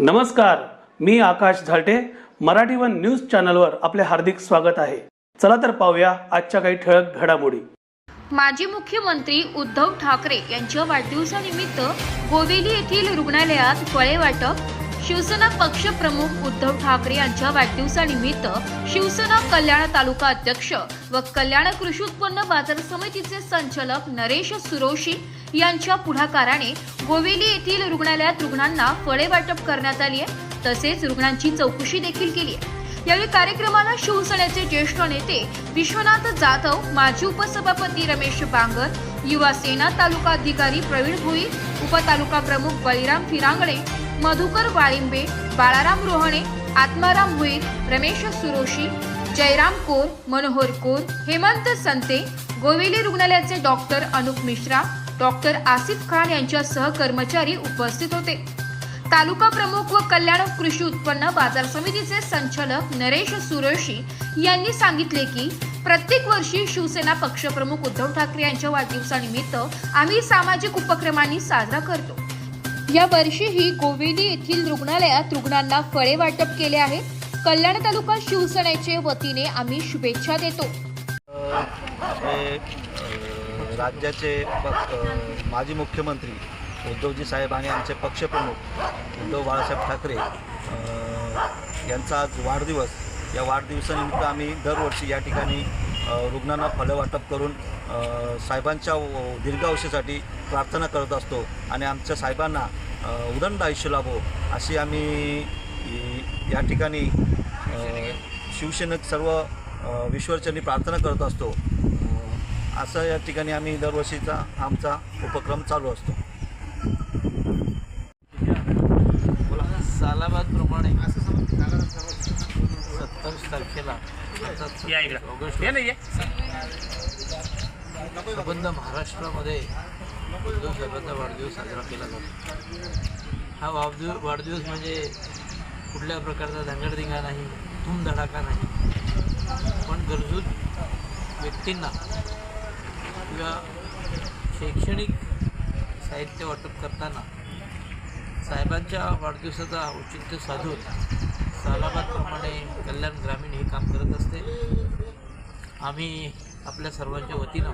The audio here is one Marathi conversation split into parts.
नमस्कार मी आकाश झालटे. मराठी वन न्यूज चॅनलवर आपले हार्दिक स्वागत आहे. चला तर पाहूया आजच्या काही ठळक घडामोडी. माजी मुख्यमंत्री उद्धव ठाकरे यांच्या वाढदिवसानिमित्त गोवेली येथील रुग्णालयात फळे वाटप. शिवसेना पक्षप्रमुख उद्धव ठाकरे यांच्या वाढदिवसानिमित्त शिवसेना कल्याण तालुका अध्यक्ष व कल्याण कृषी उत्पन्न बाजार समितीचे संचालक नरेश सुरोशी यांच्या पुढाकाराने गोवेली येथील रुग्णालयात रुग्णांना फळे वाटप करण्यात आली आहे. तसेच रुग्णांची चौकशी देखील केली आहे. यावेळी कार्यक्रमाला शिवसेनेचे ज्येष्ठ नेते विश्वनाथ जाधव माजी उपसभापती रमेश बांगर युवा सेना तालुका अधिकारी प्रवीण भोई उपतालुका प्रमुख बळीराम फिरांगडे मधुकर वाळिंबे बाळाराम रोहणे आत्माराम भोईर रमेश सुरोशी जयराम कोर मनोहर कोर हेमंत संते गोवेली रुग्णालयाचे डॉक्टर अनुप मिश्रा डॉक्टर आसिफ खान यांच्यासह कर्मचारी उपस्थित होते. तालुका प्रमुख व कल्याण कृषी उत्पन्न बाजार समितीचे संचालक नरेश सुरशी यांनी सांगितले की प्रत्येक वर्षी शिवसेना पक्षप्रमुख उद्धव ठाकरे यांच्या वाढदिवसानिमित्त आम्ही सामाजिक उपक्रमांनी साजरा करतो. या वर्षीही गोवेली येथील रुग्णालयात रुग्णांना फळे वाटप केले आहे. कल्याण तालुका शिवसेनेचे वतीने आम्ही शुभेच्छा देतो. राज्याचे माजी मुख्यमंत्री उद्धवजी साहेब आणि आमचे पक्षप्रमुख उद्धव बाळासाहेब ठाकरे यांचा आज वाढदिवस. या वाढदिवसानिमित्त आम्ही दरवर्षी या ठिकाणी रुग्णांना फळं वाटप करून साहेबांच्या व- दीर्घायुष्यासाठी प्रार्थना करत असतो आणि आमच्या साहेबांना उदंड आयुष्य लाभो अशी आम्ही या ठिकाणी शिवसेनेत सर्व विश्वरचनी विश्वचरणी प्रार्थना करत असतो. असं या ठिकाणी आम्ही दरवर्षीचा आमचा उपक्रम चालू असतो. सालाबादप्रमाणे सत्तावीस तारखेला आता ऑगस्ट संबंध महाराष्ट्रामध्ये उद्धव साहेबांचा वाढदिवस साजरा केला जातो. हा वाढदिवस वाढदिवस म्हणजे कुठल्या प्रकारचा धांगडधिंगा नाही धूमधडाका नाही. पण गरजू व्यक्तींना किंवा शैक्षणिक साहित्य वाटप करताना साहेबांच्या वाढदिवसाचा औचित्य साधून सालाबादप्रमाणे कल्याण ग्रामीण हे काम करत असते. आम्ही आपल्या सर्वांच्या वतीनं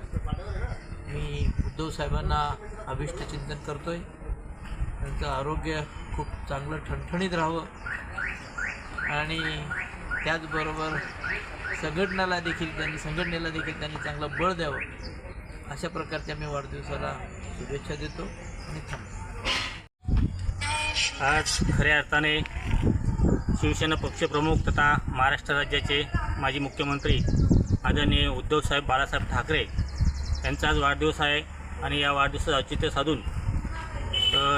मी उद्धव साहेबांना अभिष्ट चिंतन करतो आहे त्यांचं आरोग्य खूप चांगलं ठणठणीत राहावं. आणि त्याचबरोबर संघटनाला देखील त्यांनी संघटनेला देखील त्यांनी चांगलं बळ द्यावं. अशा प्रकारच्या मी वाढदिवसाला शुभेच्छा देतो आणि थांबतो आज खऱ्या अर्थाने शिवसेना पक्षप्रमुख तथा महाराष्ट्र राज्याचे माजी मुख्यमंत्री आदरणीय उद्धवसाहेब बाळासाहेब ठाकरे यांचा आज वाढदिवस आहे आणि या वाढदिवसाचं औचित्य साधून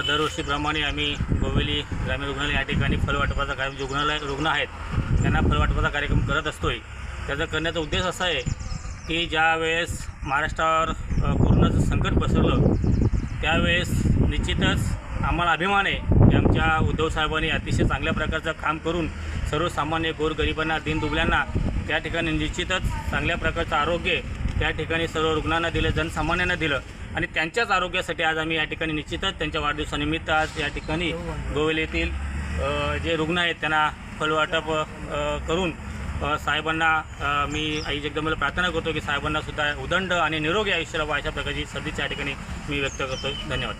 दरवर्षीप्रमाणे आम्ही गोवेली ग्रामीण रुग्णालय या ठिकाणी फलवाटपाचा कार्यक्रम जे रुग्णालय रुग्ण आहेत त्यांना फलवाटपाचा कार्यक्रम करत असतोय. त्याचा करण्याचा उद्देश असा आहे की ज्या वेळेस महाराष्ट्रावर कोरोनाचं संकट पसरलं त्यावेळेस निश्चितच आम्हाला अभिमान आहे की आमच्या उद्धवसाहेबांनी अतिशय चांगल्या प्रकारचं काम करून सर्वसामान्य गोरगरिबांना दीनदुबल्यांना त्या ठिकाणी निश्चितच चांगल्या प्रकारचं आरोग्य त्या ठिकाणी सर्व रुग्णांना दिलं जनसामान्यांना दिलं. आणि त्यांच्याच आरोग्यासाठी आज आम्ही या ठिकाणी निश्चितच त्यांच्या वाढदिवसानिमित्त आज या ठिकाणी गोवेलीतील जे रुग्ण आहेत त्यांना फलवाटप करून साहेबांना मी आई जगदंबेला प्रार्थना करतो की साहेबांना सुद्धा उदंड आणि निरोगी आयुष्य लाभो अशा प्रकारची सदिच्छा या ठिकाणी मी व्यक्त करतो. धन्यवाद.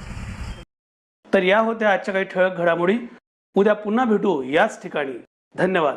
तर या होत्या आजच्या काही ठळक घडामोडी. उद्या पुन्हा भेटू याच ठिकाणी. धन्यवाद.